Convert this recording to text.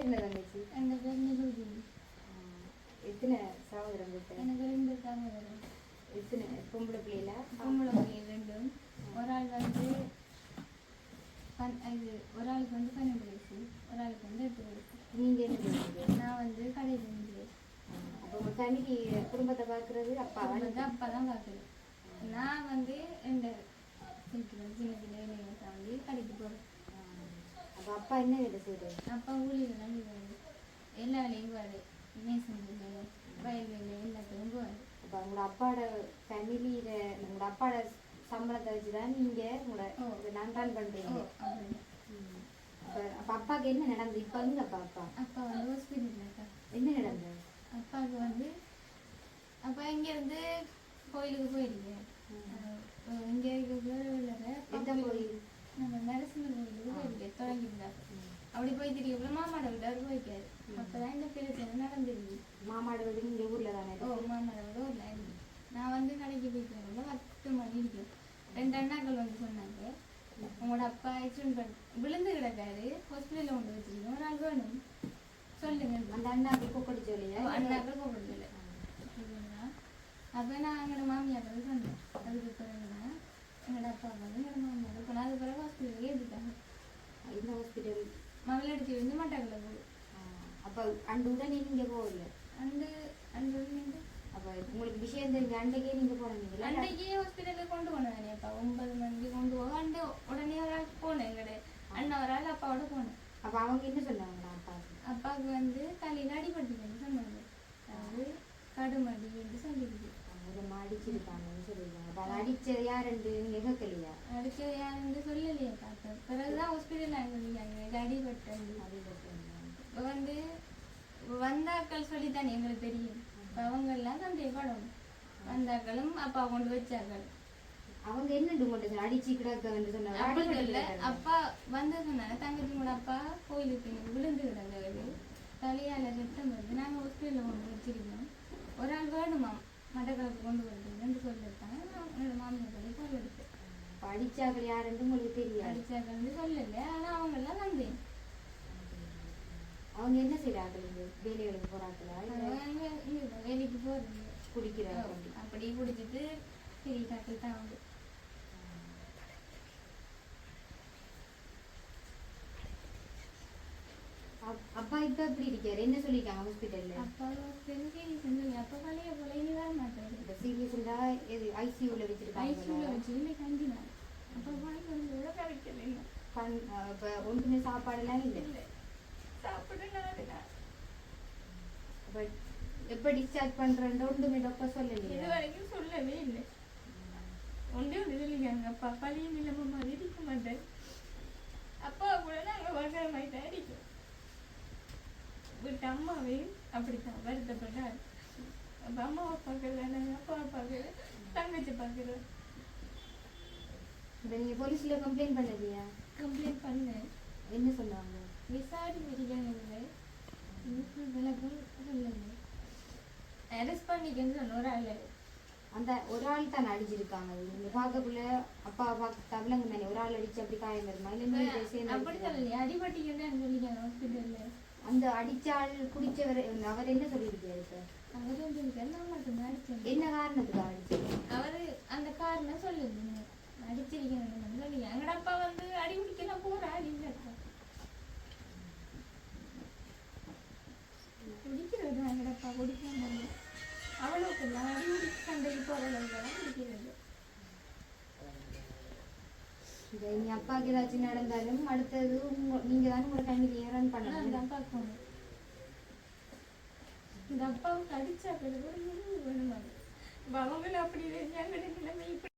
என்ன தங்கச்சி எங்க பேர் எத்தனை சகோதரம் கிட்ட எனக்கு ரெண்டு சகோதரர் எத்தனை பொம்பளை பிள்ளைல பொம்பளை பிள்ளைகள் ரெண்டும் ஒரு ஆள் வந்து பன்- இது ஒரு ஆளுக்கு வந்து பன்னெண்டு வயசு ஒரு ஆளுக்கு வந்து எட்டு வயசு நீங்க என்ன பண்ணுவீங்க நான் வந்து கடையில் இருந்து அப்போ குடும்பத்தை பார்க்கறது அப்பா வந்து அப்பா தான் பார்க்குறேன் நான் வந்து இந்த சின்ன சின்ன தாண்டி கடைக்கு போகிறேன் அப்போ அப்பா என்ன வேலை செய்யுது அப்பா ஊழியர் தான் எல்லா வேலையும் போவாரு மேசன் வேலை வயல் வேலை எல்லாத்துக்கும் போவாரு. அப்போ உங்களோட அப்பாவோட ஃபேமிலியில உங்களோட அப்பாவோட சம்பளத்தை வச்சு தான் நீங்க உங்களோட நான் தான் ம். அப்ப அப்ப அப்பாவுக்கு என்ன நடந்தது? இப்ப வந்து அப்பா அப்பா? அப்பா வந்து ஹாஸ்பிட்டலில் இருக்கா என்ன நடந்தது? அப்பாவுக்கு வந்து அப்பா இங்கேருந்து கோயிலுக்கு போயிருக்கேன் இங்கே இருக்கிற எந்த கோயில்? நம்ம போயிருக்கேன் தொடங்கியிருந்தார் அப்படி போய் திடீர்னு மாமாட விட அவர் போயிருக்காரு அப்பதான் இந்த பிரச்சனை நடந்துருக்கு மாமாடு வீடு இங்க ஊர்ல தானே ஓ. மாமாட விட ஒரு லைன் நான் வந்து கடைக்கு போயிட்டு பத்து மணி இருக்கும் ரெண்டு அண்ணாக்கள் வந்து சொன்னாங்க. உங்களோட அப்பா ஆக்சிடென்ட் விழுந்து கிடக்காரு. ஹாஸ்பிட்டலில் கொண்டு வச்சிருக்கோம் ஒரு ஆள் வேணும். சொல்லுங்க. அந்த அண்ணாக்கு கொக்கடி சொல்லியா அண்ணாக்கள் கூப்பிடுதில்ல அப்போ நான் எங்களோட மாமியார் சொன்னேன். அதுக்கு பிறகுனா எங்களோட அப்பா வந்து எங்களோட மாமியார் போனால் அது பிறகு ஹாஸ்பிட்டலுக்கு ஏற்றிட்டாங்க இந்த ஹாஸ்பிட்டல் மகள் எடுத்து வந்து மட்டக்கில் போகுது அப்ப அண்டு உடனே நீங்க போகல? அந்த அந்த வந்து அப்ப உங்களுக்கு விஷயம் தெரிஞ்ச அண்டைக்கே நீங்க போனீங்களா அன்றைக்கே ஹாஸ்பிட்டலுக்கு கொண்டு போனேன் அப்பா. ஒன்பது மணிக்கு கொண்டு போக. அண்டு உடனே ஒரு ஆள் போனேன் எங்களோட அண்ணன் ஒரு ஆள் அப்பாவோட போனேன். அப்ப அவங்க என்ன சொன்னாங்க அப்பாவுக்கு? அப்பாவுக்கு வந்து தலையில் அடிபட்டுன்னு சொன்னாங்க. அதாவது கடுமடி என்று சொல்லிருக்கு அவங்க அடிச்சிருக்காங்கன்னு சொல்லிருக்காங்க அப்ப அதை அடிச்சது யாருண்டு நீங்க கேட்கலையா அதுக்கு யாருன்னு சொல்லலையே பார்த்தேன் பிறகுதான் ஹாஸ்பிட்டலில் சொல்லியாங்க இது அடிபட்டது இப்போ வந்து வந்தாக்கள் சொல்லித்தானே எங்களுக்கு தெரியும் இப்போ அவங்க எல்லாம் சந்தேகப்படும் வந்தாக்களும் அப்பா கொண்டு வச்சாக்கள் அவங்க என்னண்டு கொண்டு சொன்னாங்க? அடிச்சு சொன்னாங்க அடிபட்டு இல்ல கிடக்காங்க. அப்பா வந்து சொன்னாங்க தங்கச்சி கூட அப்பா கோயிலுக்கு விழுந்து கிடந்தவர் தலையால ரத்தம் வருது நாங்கள் ஹாஸ்பிட்டலில் கொண்டு வச்சிருக்கோம் ஒரு ஆள் வேணுமாம் மட்டக்களப்பு கொண்டு வருதுன்னு சொல்லியிருக்காங்க என்னோட மாமியார் சொல்லி அப்ப அடிச்சாக்கள் யாருன்னு உங்களுக்கு தெரியாது. அடிச்சாக்கள் சொல்லலை. ஆனால் அவங்க எல்லாம் வந்தேன். அவங்க என்ன செய்யறாங்க இங்க? வேலைகளுக்கு போறாங்களா வேலைக்கு போகிறது குடிக்கிறாங்க அப்படி குடிச்சிட்டு பெரிய காக்கள் தான் அவங்க. அப்- அப்பா இப்ப எப்படி இருக்காரு? என்ன சொல்லிருக்காங்க ஹாஸ்பிட்டல்ல அப்பா தெரிஞ்சு சொன்னீங்க அப்பா பழைய போல இனி வர மாட்டாரு இந்த சீரியஸ்ண்டா எது ஐசியூல வச்சிருக்காங்க. ஐசியூல வச்சு இல்லை கஞ்சினார் அப்பா கொஞ்சம் கூட கிடைக்கல இன்னும் கண் இப்ப ஒன்றுமே சாப்பாடுலாம் இல்லை. இல்லை. சாப்பிட நான் அப்ப எப்ப டிஸ்சார்ஜ் பண்றேன் ஒன்றுமே டாக்டர் இது சொல்லலையா வரைக்கும் சொல்லவே இல்லை. ஒன்றே ஒன்று சொல்லிக்காங்க அப்பா பழைய நிலைமை மாதிரி இருக்க மாட்டேன். அப்பா கூட நாங்கள் வகர மாதிரி தான் அடிக்கும். வீட்டு அம்மாவையும் அப்படித்தான் வருத்தப்பட்டார். அப்ப அம்மாவை பார்க்கல நாங்கள் அப்பாவை பார்க்கல. தங்கச்சி பார்க்குறோம் இப்ப நீங்க போலீஸ்ல கம்ப்ளைண்ட் பண்ணலையா? கம்ப்ளைண்ட் பண்ணேன். என்ன சொன்னாங்க? விளக்கம் சொல்லலை. அரெஸ்ட் பண்ணிக்கன்னு சொன்ன ஒரு ஆள். அந்த ஒரு ஆள் தான் அடிச்சிருக்காங்க. நீங்க பார்க்கக்குள்ள அப்பா பார்க்க தவிலங்க தானே ஒரு ஆள் அடிச்சு அப்படி காயம் வருமா? இல்ல அப்படி? சொல்லலையே. அடிபட்டிக்கன்னு சொல்லிக்காங்க ஹாஸ்பிட்டலில் அந்த அடிச்ச ஆள் குடிச்சவர் அவர் என்ன சொல்லியிருக்காரு இப்ப அவர் சொல்லியிருக்காரு நான் அடிச்சேன். என்ன காரணத்துக்கு அடிச்சது அவரு அந்த காரணம் சொல்லுது அடிச்சிருக்கேன் எங்கட அப்பா வந்து அடி குடிக்கலாம் போறா அடிக்கிறப்பா குடிக்கிறது எங்கட அப்பா குடிக்காம அவ்வளோக்கு அடி குடி சண்டைக்கு போற அளவுக்கு தான் குடிக்கிறது இந்த இனி அப்பாவுக்கு ஏதாச்சும் நடந்தாலும் அடுத்தது உங்க- நீங்க தான் உங்களோட ரன் அந்த அப்பா போனேன் இந்த அப்பாவுக்கு அடிச்சா கூட வேணுமா அவங்களும் அப்படி எங்க நிலைமை இப்படி